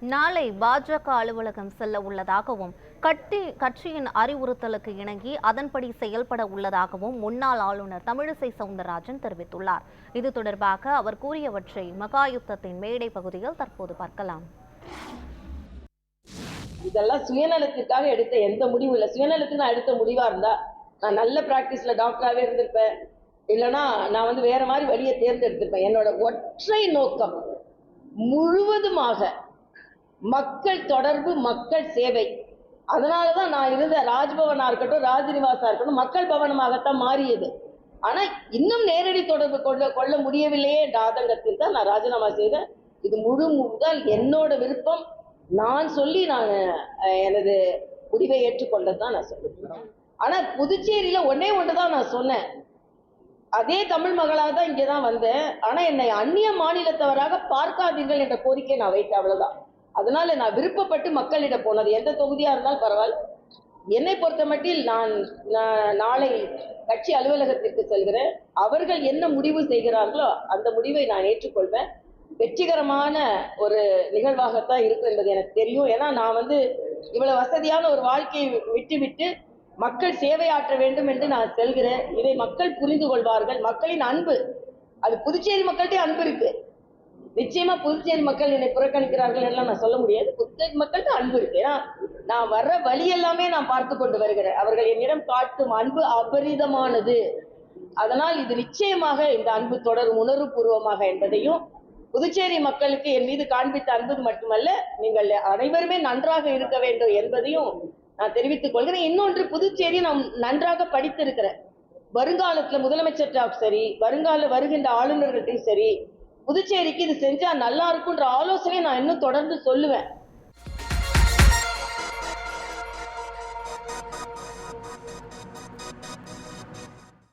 நாளை பாஜக அலுவலகம் செல்ல உள்ளதாகவும் கட்சி கட்சியின் அறிவுறுத்தலுக்கு இணங்கி அதன்படி செயல்பட உள்ளதாகவும் முன்னாள் ஆளுநர் தமிழிசை சவுந்தரராஜன் தெரிவித்துள்ளார். இது தொடர்பாக அவர் கூறியவற்றை மகாயுத்தத்தின் மேடை பகுதியில் தற்போது பார்க்கலாம். இதெல்லாம் சுயநலத்திற்காக எடுத்த எந்த முடிவும் இல்லை. சுயநலத்துக்கு நான் எடுத்த முடிவா இருந்தா நான் நல்ல பிராக்டிஸ்ல டாக்டராகவே இருந்திருப்பேன். இல்லைன்னா நான் வந்து வேற மாதிரி வழியை தேர்ந்தெடுத்திருப்பேன். என்னோட ஒற்றை நோக்கம் முழுவதுமாக மக்கள் தொடர்பு மக்கள் சேவை. அதனால தான் நான் இருந்த ராஜ்பவனா இருக்கட்டும் ராஜ்நிவாசா இருக்கட்டும் மக்கள் பவனமாகத்தான் மாறியது. ஆனா இன்னும் நேரடி தொடர்பு கொள்ள கொள்ள முடியவில்லையே என்ற ஆதங்கத்தில் தான் நான் ராஜினாமா செய்தேன் இது முழு முதல் என்னோட விருப்பம். நான் சொல்லி நான் எனது முடிவை ஏற்றுக்கொண்டது தான் நான் சொல்லுவேன் ஆனா புதுச்சேரியில ஒன்னே ஒன்று தான் நான் சொன்னேன். அதே தமிழ் மகளாக தான் இங்கே தான் வந்தேன். ஆனா என்னை அந்நிய மாநிலத்தவராக பார்க்காதீர்கள் என்ற கோரிக்கை நான் வைத்தேன் அவ்வளவுதான். அதனால நான் விருப்பப்பட்டு மக்களிடம் போனது. எந்த தொகுதியா இருந்தாலும் பரவாயில்ல. என்னை பொறுத்த மட்டில் நான் நாளை கட்சி அலுவலகத்திற்கு செல்கிறேன். அவர்கள் என்ன முடிவு செய்கிறார்களோ அந்த முடிவை நான் ஏற்றுக்கொள்வேன். வெற்றிகரமான ஒரு நிகழ்வாகத்தான் இருக்கும் என்பது எனக்கு தெரியும். ஏன்னா நான் வந்து இவ்வளவு வசதியான ஒரு வாழ்க்கையை விட்டுவிட்டு மக்கள் சேவையாற்ற வேண்டும் என்று நான் செல்கிறேன். இதை மக்கள் புரிந்து கொள்வார்கள். மக்களின் அன்பு. அது புதுச்சேரி மக்கள்கிட்ட அன்பு இருக்கு. நிச்சயமா புதுச்சேரி மக்கள் என்னை புறக்கணிக்கிறார்கள் எல்லாம் நான் சொல்ல முடியாது. புதுச்சேரி மக்கள்கிட்ட அன்பு இருக்கு. ஏன்னா நான் வர்ற வழி எல்லாமே நான் பார்த்து கொண்டு வருகிறேன். அவர்கள் என்னிடம் காட்டும் அன்பு அபரிதமானது. அதனால் இது நிச்சயமாக இந்த அன்பு தொடரும் உணர்வுபூர்வமாக என்பதையும் புதுச்சேரி மக்களுக்கு என் மீது காண்பித்த அன்பு மட்டுமல்ல நீங்கள் அனைவருமே நன்றாக இருக்க வேண்டும் என்பதையும் நான் தெரிவித்துக் கொள்கிறேன். இன்னொன்று புதுச்சேரி நான் நன்றாக படித்திருக்கிறேன் வருங்காலத்துல டாப் சரி வருங்கால வருகின்ற ஆளுநர்கள்ட்டையும் சரி புதுச்சேரிக்கு இது செஞ்சா நல்லா இருக்கும்ன்ற ஆலோசனை நான் இன்னும் தொடர்ந்து சொல்லுவேன்.